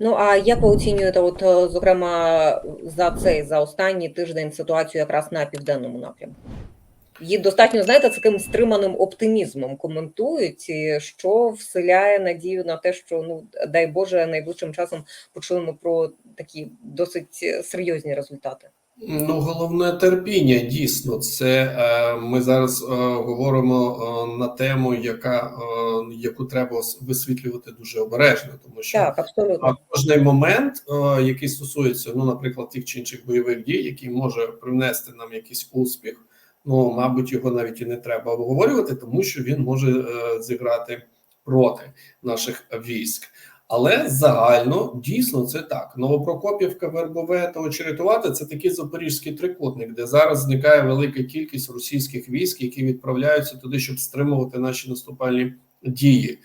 Ну а як ви оцінюєте, от е, зокрема за цей за останній тиждень ситуацію якраз на південному напрямку? Її достатньо знаєте, таким стриманим оптимізмом коментують, що вселяє надію на те, що ну дай Боже, найближчим часом почуємо про такі досить серйозні результати. Ну, головне терпіння, дійсно, це е, ми зараз е, говоримо е, на тему, яка яку треба висвітлювати дуже обережно, тому що Так, абсолютно. кожний момент, який стосується, ну, наприклад, тих чи інших бойових дій, який може принести нам якийсь успіх, ну, мабуть, його навіть і не треба обговорювати, тому що він може зіграти проти наших військ. Але загально дійсно це так. Новопрокопівка, Вербове та Очеретувати це такий запорізький трикутник, де зараз зникає велика кількість російських військ, які відправляються туди, щоб стримувати наші наступальні дії.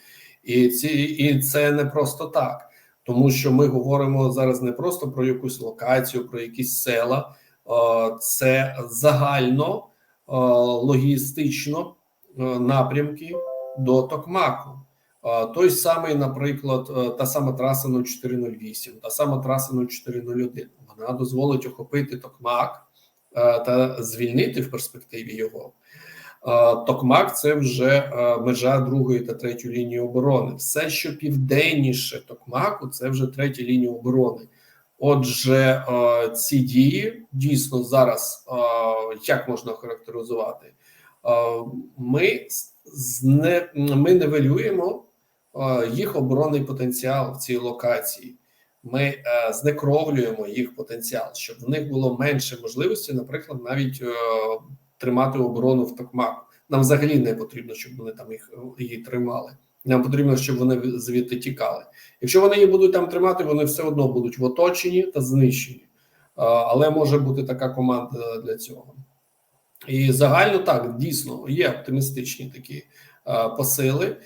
І ці і це не просто так, тому що ми говоримо зараз не просто про якусь локацію, про якісь села, е, це загально е, логістично е, напрямки до Токмаку. Той самий, наприклад, е, та сама траса 0408, та сама траса 0401, вона дозволить охопити Токмак е, та звільнити в перспективі його. Е, Токмак це вже межа другої та третьої лінії оборони. Все, що південніше Токмаку, це вже третя лінія оборони. Отже, ці дії дійсно зараз як можна характеризувати? Ми зне, ми нивелюємо е, їх оборонний потенціал в цій локації. Ми е, знекровлюємо їх потенціал, щоб в них було менше можливості, наприклад, навіть е, тримати оборону в Токмаку. Нам взагалі не потрібно, щоб вони там їх її тримали. Нам потрібно, щоб вони звідти тікали. Якщо вони її будуть там тримати, вони все одно будуть в оточенні та знищені. Але може бути така команда для цього. І загально так дійсно є оптимістичні такі посили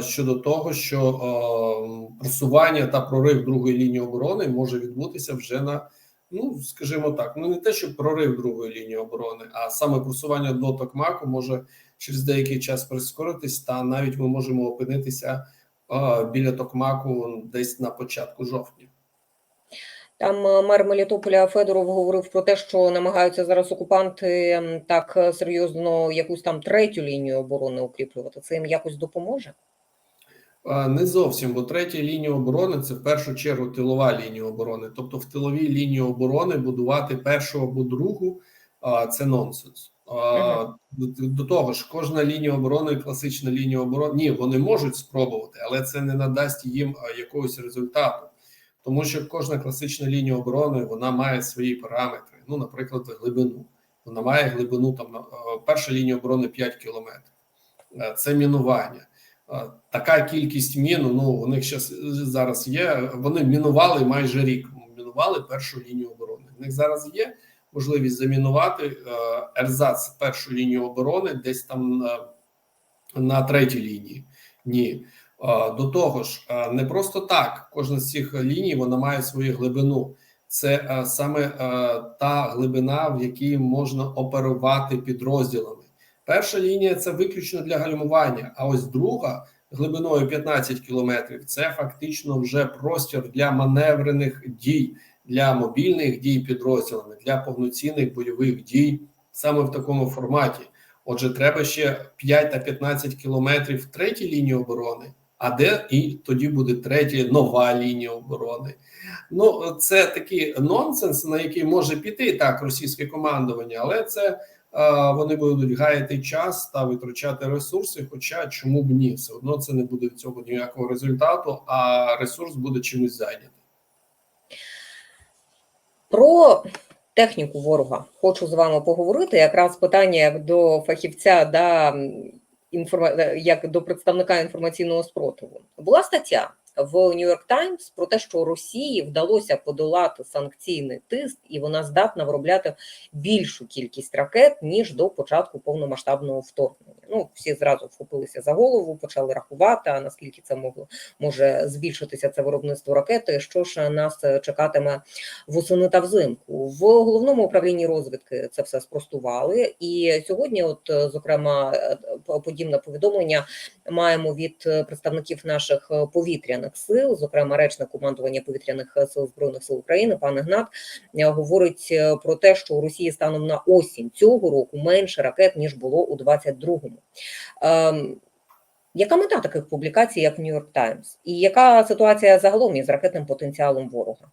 щодо того, що просування та прорив другої лінії оборони може відбутися вже на ну скажімо так, ну не те, що прорив другої лінії оборони, а саме просування до Токмаку може через деякий час прискоритись, та навіть ми можемо опинитися е, біля Токмаку десь на початку жовтня. Там е, мер Мелітополя Федоров говорив про те, що намагаються зараз окупанти так е, серйозно якусь там третю лінію оборони укріплювати. Це їм якось допоможе? Не зовсім, бо третя лінія оборони це в першу чергу тилова лінія оборони. Тобто, в тиловій лінії оборони будувати першу або другу це нонсенс. А, до, до того ж, кожна лінія оборони, класична лінія оборони, ні, вони можуть спробувати, але це не надасть їм якогось результату, тому що кожна класична лінія оборони вона має свої параметри. Ну, наприклад, глибину. Вона має глибину там е, перша лінія оборони 5 кілометрів. Е, Це мінування. Е, Така кількість мін, ну у них щас, зараз є. Вони мінували майже рік. Мінували першу лінію оборони. У них зараз є можливість замінувати ерзац першу лінію оборони десь там на, на третій лінії. Ні. Е, До того ж, е, не просто так. Кожна з цих ліній вона має свою глибину. Це е, саме та глибина, в якій можна оперувати підрозділами. Перша лінія це виключно для гальмування, а ось друга глибиною 15 кілометрів це фактично вже простір для маневрених дій, для мобільних дій підрозділами, для повноцінних бойових дій саме в такому форматі. Отже, треба ще 5 та 15 кілометрів третій лінії оборони. А де і тоді буде третя нова лінія оборони? Ну це такий нонсенс, на який може піти так російське командування, але це е, вони будуть гаяти час та витрачати ресурси. Хоча чому б ні, все одно це не буде від цього ніякого результату, а ресурс буде чимось зайнятий. Про техніку ворога хочу з вами поговорити. Якраз питання до фахівця, да. Як до представника інформаційного спротиву. Була стаття в Нью-Йорк Таймс про те, що Росії вдалося подолати санкційний тиск, і вона здатна виробляти більшу кількість ракет ніж до початку повномасштабного вторгнення. Ну всі зразу вхопилися за голову, почали рахувати. А наскільки це могло може збільшитися це виробництво ракети? Що ж нас чекатиме восени та взимку? В головному управлінні розвідки це все спростували. І сьогодні, от зокрема, подібне повідомлення маємо від е, представників наших е, повітряних сил, зокрема речник командування повітряних е, сил збройних сил України, пан Ігнат, е, говорить про те, що у Росії станом на осінь цього року менше ракет ніж було у 22-му. Ем, яка мета таких публікацій, як New York Times? І яка ситуація загалом із ракетним потенціалом ворога?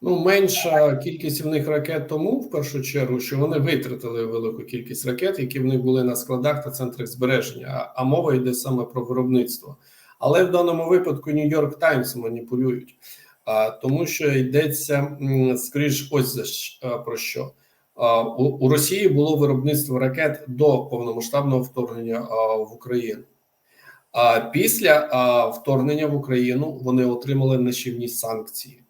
Ну, менша кількість в них ракет тому, в першу чергу, що вони витратили велику кількість ракет, які в них були на складах та центрах збереження. А, а мова йде саме про виробництво. Але в даному випадку Нью-Йорк Таймс маніпулюють, а, тому що йдеться скоріш, ось за про що. А, у, у Росії було виробництво ракет до повномасштабного вторгнення а, в Україну. А після а, вторгнення в Україну вони отримали нищівні санкції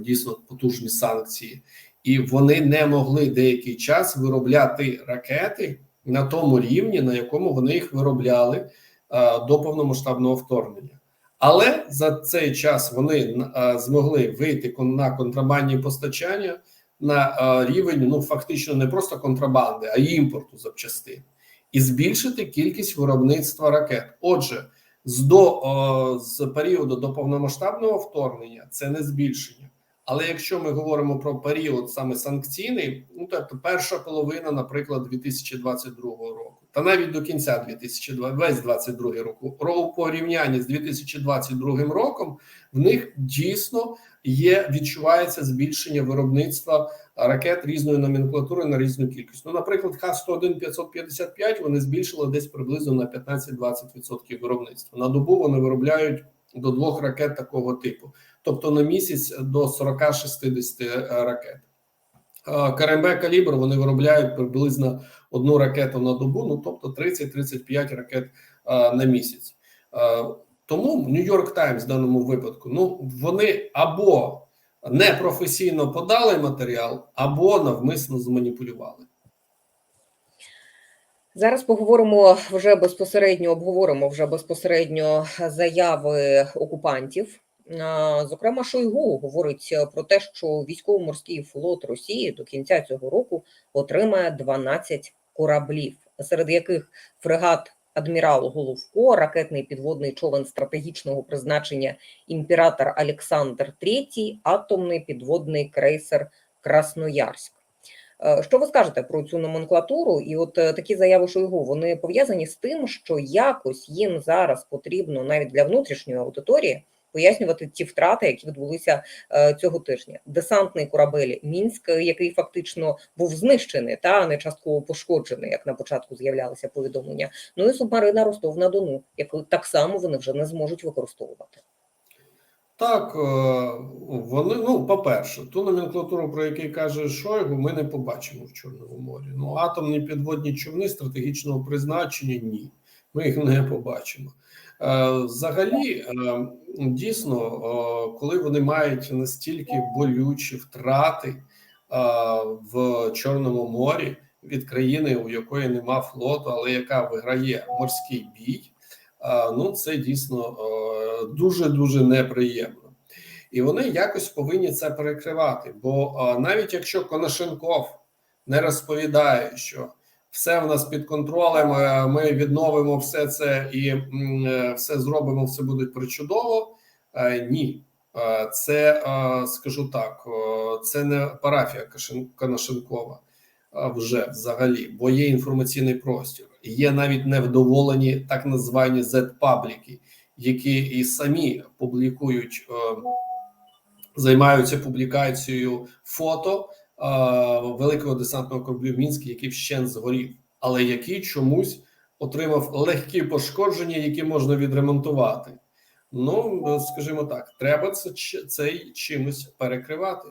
дійсно потужні санкції, і вони не могли деякий час виробляти ракети на тому рівні, на якому вони їх виробляли е, до повномасштабного вторгнення. Але за цей час вони е, змогли вийти на контрабандні постачання на е, рівень ну фактично не просто контрабанди, а імпорту запчастин, і збільшити кількість виробництва ракет. Отже, з до з періоду до повномасштабного вторгнення це не збільшення. Але якщо ми говоримо про період саме санкційний, ну тобто перша половина, наприклад, 2022 року, та навіть до кінця 2020, весь 22 року, ро- у порівнянні з 2022 роком, в них дійсно є відчувається збільшення виробництва ракет різної номенклатури на різну кількість. Ну, наприклад, Х-101 555 вони збільшили десь приблизно на 15-20% виробництва. На добу вони виробляють до двох ракет такого типу, тобто на місяць до 40-60 ракет. КРМБ калібр вони виробляють приблизно одну ракету на добу, ну тобто 30-35 ракет на місяць. Тому Нью-Йорк Таймс в даному випадку ну вони або непрофесійно подали матеріал, або навмисно зманіпулювали. Зараз поговоримо вже безпосередньо, обговоримо вже безпосередньо заяви окупантів. Зокрема, Шойгу говорить про те, що військово-морський флот Росії до кінця цього року отримає 12 кораблів, серед яких фрегат адмірал Головко, ракетний підводний човен стратегічного призначення імператор Олександр III, атомний підводний крейсер Красноярськ. Е, Що ви скажете про цю номенклатуру? І от е, такі заяви Шойгу вони пов'язані з тим, що якось їм зараз потрібно навіть для внутрішньої аудиторії пояснювати ті втрати, які відбулися е, цього тижня. Десантний корабель Мінськ, який фактично був знищений та не частково пошкоджений, як на початку з'являлися повідомлення. Ну і субмарина Ростов на Дону, яку так само вони вже не зможуть використовувати. Так, е, вони, ну, по-перше, ту номенклатуру, про яку каже Шойгу, ми не побачимо в Чорному морі. Ну, атомні підводні човни стратегічного призначення ні. Ми їх не побачимо. Е, Взагалі, е, дійсно, е, коли вони мають настільки болючі втрати в Чорному морі від країни, у якої нема флоту, але яка виграє морський бій, ну це дійсно дуже дуже неприємно. І вони якось повинні це перекривати. Бо навіть якщо Конашенков не розповідає, що все в нас під контролем, е, ми відновимо все це і е, все зробимо, все буде причудово. е, Ні, це скажу так, це не парафія е, вже взагалі, бо є інформаційний простір. Є навіть невдоволені так названі Z-пабліки, які і самі публікують, займаються публікацією фото великого десантного кораблю Мінськ, який вщент згорів, але який чомусь отримав легкі пошкодження, які можна відремонтувати. Ну, е, скажімо так, треба це цей чимось перекривати.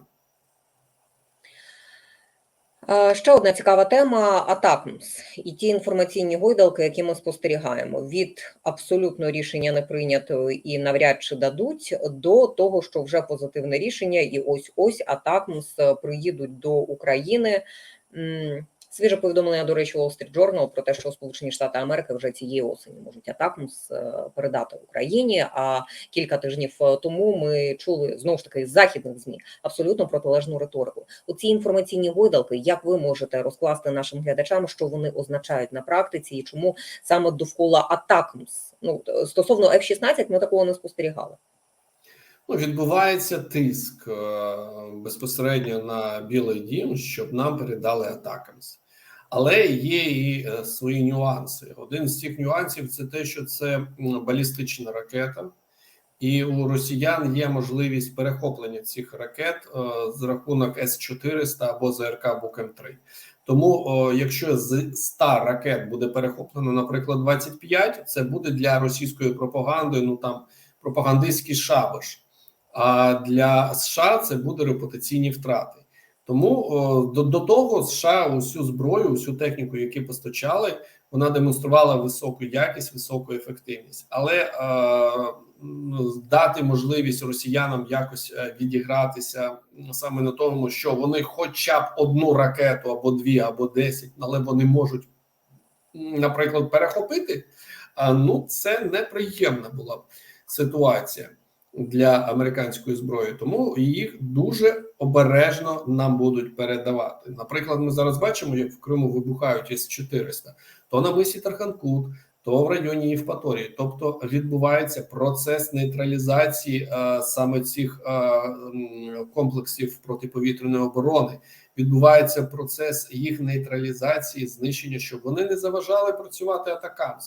Е, Ще одна цікава тема Атакмс і ті інформаційні гойдалки, які ми спостерігаємо від абсолютно рішення не прийнято і навряд чи дадуть, до того, що вже позитивне рішення, і ось ось Атакмс приїдуть до України. Свіже повідомлення, до речі, Wall Street Journal про те, що Сполучені Штати Америки вже цієї осені можуть атакмс е, передати Україні. А кілька тижнів е, тому ми чули знову ж таки з західних змі абсолютно протилежну риторику. У ці інформаційні гойдалки, як ви можете розкласти нашим глядачам, що вони означають на практиці, і чому саме довкола атакмс? Ну стосовно F-16 ми такого не спостерігали. Ну, відбувається тиск е, безпосередньо на Білий Дім, щоб нам передали атакамс. Але є і е, свої нюанси. Один з цих нюансів це те, що це балістична ракета, і у росіян є можливість перехоплення цих ракет е, з рахунок С-400 або ЗРК Букем-3. Тому, о, якщо з 100 ракет буде перехоплено, наприклад, 25, це буде для російської пропаганди, ну там пропагандистський шабаш. А для США це буде репутаційні втрати. Тому до, до того США усю зброю, усю техніку, які постачали, вона демонструвала високу якість, високу ефективність, але е, дати можливість росіянам якось е, відігратися саме на тому, що вони хоча б одну ракету або дві, або десять, але вони можуть, наприклад, перехопити. Ну це неприємна була ситуація для американської зброї, тому їх дуже обережно нам будуть передавати. Наприклад, ми зараз бачимо, як в Криму вибухають із 400 то на мисі Тарханкут, то в районі Євпаторії. Тобто відбувається процес нейтралізації е, саме цих е, комплексів протиповітряної оборони. Відбувається процес їх нейтралізації, знищення, щоб вони не заважали працювати атакам,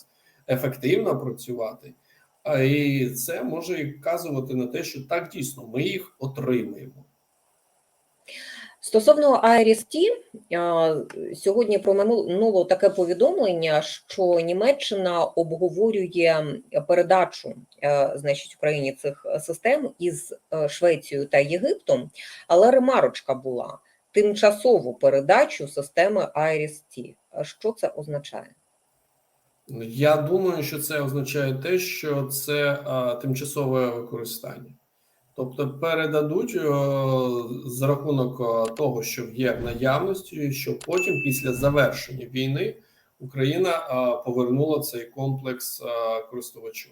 ефективно працювати. І це може вказувати на те, що так дійсно ми їх отримаємо. Стосовно е, сьогодні проминуло таке повідомлення, що Німеччина обговорює передачу е, значить Україні цих систем із е, Швецією та Єгиптом, але ремарочка була тимчасову передачу системи IRST. Що це означає? Я думаю, що це означає те, що це а, тимчасове використання. Тобто передадуть о, за рахунок того, що є в наявності, що потім, після завершення війни, Україна а, повернула цей комплекс а, користувачу.